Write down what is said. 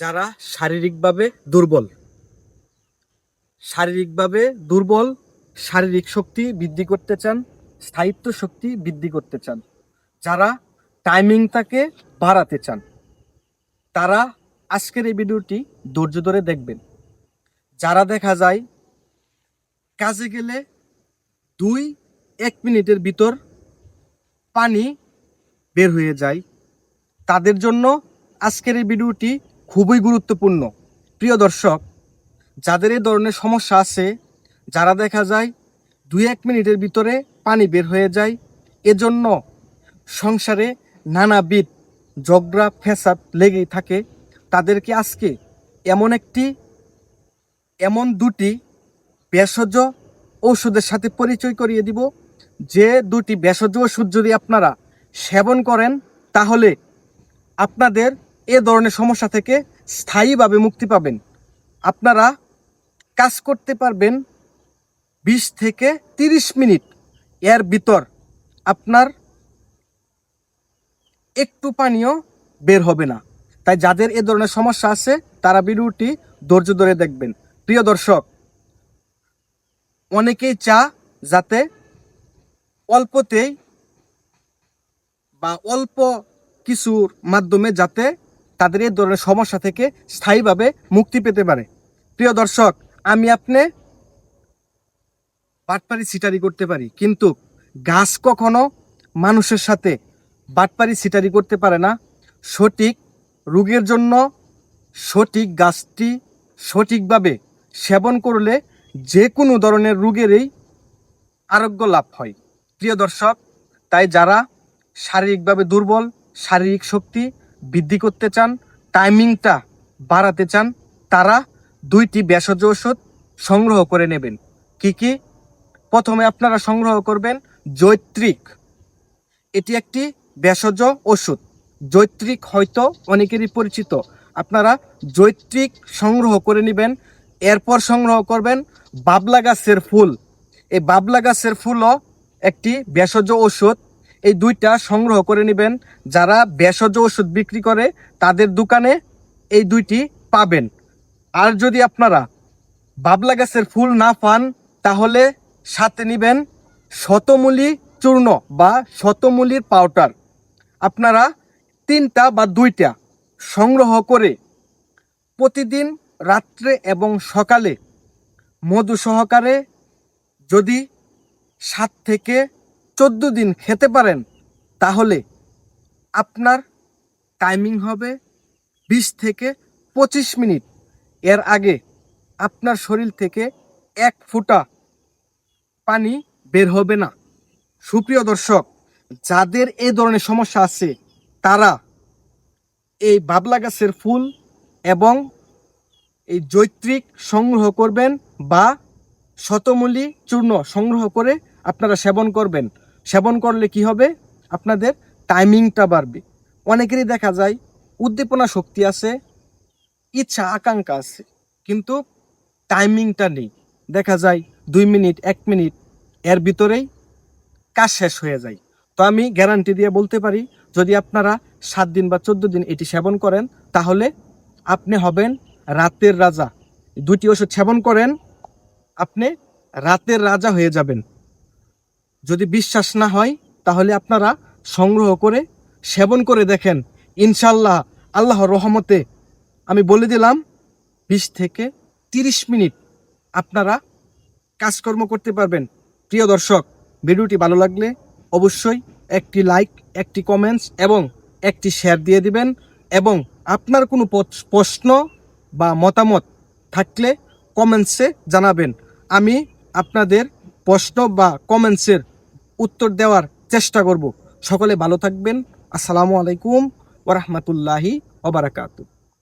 যারা শারীরিকভাবে দুর্বল। শারীরিকভাবে দুর্বল, শারীরিক শক্তি বৃদ্ধি করতে চান, স্থায়িত্ব শক্তি বৃদ্ধি করতে চান, যারা টাইমিংটাকে বাড়াতে চান, তারা আজকের এই ভিডিওটি ধৈর্য ধরে দেখবেন। যারা দেখা যায় কাজে গেলে দুই, এক মিনিটের ভিতর পানি বের হয়ে যায়, তাদের জন্য আজকের এই ভিডিওটি খুবই গুরুত্বপূর্ণ। প্রিয় দর্শক, যাদের এই ধরনের সমস্যা আছে, যারা দেখা যায় দুই এক মিনিটের ভিতরে পানি বের হয়ে যায়, এজন্য সংসারে নানাবিধ ঝগড়া ফেসাদ লেগেই থাকে। তাদেরকে আজকে এমন একটি, এমন দুটি ভেষজ ঔষধের সাথে পরিচয় করিয়ে দিব। যে দুটি ভেষজ ওষুধ যদি আপনারা সেবন করেন, তাহলে আপনাদের এ ধরনের সমস্যা থেকে স্থায়ীভাবে মুক্তি পাবেন। আপনারা কাজ করতে পারবেন বিশ থেকে তিরিশ মিনিট এর ভিতর। আপনার একটু পানিও বের হবে না। তাই যাদের এ ধরনের সমস্যা আছে, তারা ভিডিওটি ধৈর্য ধরে দেখবেন। প্রিয় দর্শক, অনেকেই চা যাতে অল্পতেই বা অল্প কিছুর মাধ্যমে যাতে তাদের এই ধরনের সমস্যা থেকে স্থায়ীভাবে মুক্তি পেতে পারে। প্রিয় দর্শক, আমি আপনি বাটপারি সিটারি করতে পারি, কিন্তু গাছ কখনো মানুষের সাথে বাটপারি সিটারি করতে পারে না। সঠিক রোগের জন্য সঠিক গাছটি সঠিকভাবে সেবন করলে যে কোনো ধরনের রোগেরই আরোগ্য লাভ হয়। প্রিয় দর্শক, তাই যারা শারীরিকভাবে দুর্বল, শারীরিক শক্তি বৃদ্ধি করতে চান, টাইমিংটা বাড়াতে চান, তারা দুইটি ভেষজ ওষুধ সংগ্রহ করে নেবেন। কি কি? প্রথমে আপনারা সংগ্রহ করবেন জৈত্রিক। এটি একটি ভেষজ ওষুধ জৈত্রিক হয়তো অনেকেরই পরিচিত। আপনারা জৈত্রিক সংগ্রহ করে নেবেন, এরপর সংগ্রহ করবেন বাবলা গাছের ফুল। এই বাবলা গাছের ফুলও একটি ভেষজ ওষুধ এই দুইটা সংগ্রহ করে নেবেন। যারা ভেষজ ওষুধ বিক্রি করে, তাদের দোকানে এই দুইটি পাবেন। আর যদি আপনারা বাবলা গাছের ফুল না পান, তাহলে সাথে নেবেন শতমূলি চূর্ণ বা শতমূলির পাউডার। আপনারা তিনটা বা দুইটা সংগ্রহ করে প্রতিদিন রাত্রে এবং সকালে মধু সহকারে যদি সাত থেকে চোদ্দ দিন খেতে পারেন, তাহলে আপনার টাইমিং হবে বিশ থেকে পঁচিশ মিনিট। এর আগে আপনার শরীর থেকে এক ফোঁটা পানি বের হবে না। সুপ্রিয় দর্শক, যাদের এই ধরনের সমস্যা আছে, তারা এই বাবলা গাছের ফুল এবং এই জৈত্রিক সংগ্রহ করবেন বা শতমূলি চূর্ণ সংগ্রহ করে আপনারা সেবন করবেন। সেবন করলে কি হবে? আপনাদের টাইমিংটা বাড়বে। অনেকেরই দেখা যায়, উদ্দীপনা শক্তি আছে, ইচ্ছা, আকাঙ্ক্ষা আছে, কিন্তু টাইমিংটা নেই। দেখা যায়, দুই মিনিট, এক মিনিট, এর ভিতরেই কাজ শেষ হয়ে যায়। তো আমি গ্যারান্টি দিয়ে বলতে পারি, যদি আপনারা সাত দিন বা চোদ্দ দিন এটি সেবন করেন, তাহলে আপনি হবেন রাতের রাজা। দুটি ওষুধ সেবন করেন, আপনি রাতের রাজা হয়ে যাবেন। যদি বিশ্বাস না হয়, তাহলে আপনারা সংগ্রহ করে, সেবন করে দেখেন ইনশাল্লাহ আল্লাহর রহমতে। আমি বলে দিলাম, বিশ থেকে তিরিশ মিনিট আপনারা কাজকর্ম করতে পারবেন। প্রিয় দর্শক, ভিডিওটি ভালো লাগলে অবশ্যই একটি লাইক, একটি কমেন্টস এবং একটি শেয়ার দিয়ে দিবেন এবং আপনার কোনো প্রশ্ন বা মতামত থাকলে কমেন্টসে জানাবেন। আমি আপনাদের প্রশ্ন বা কমেন্টসের উত্তর দেওয়ার চেষ্টা করব। সকলে ভালো থাকবেন। আসসালামু আলাইকুম ওরহমতুল্লাহি ওবরাকাতু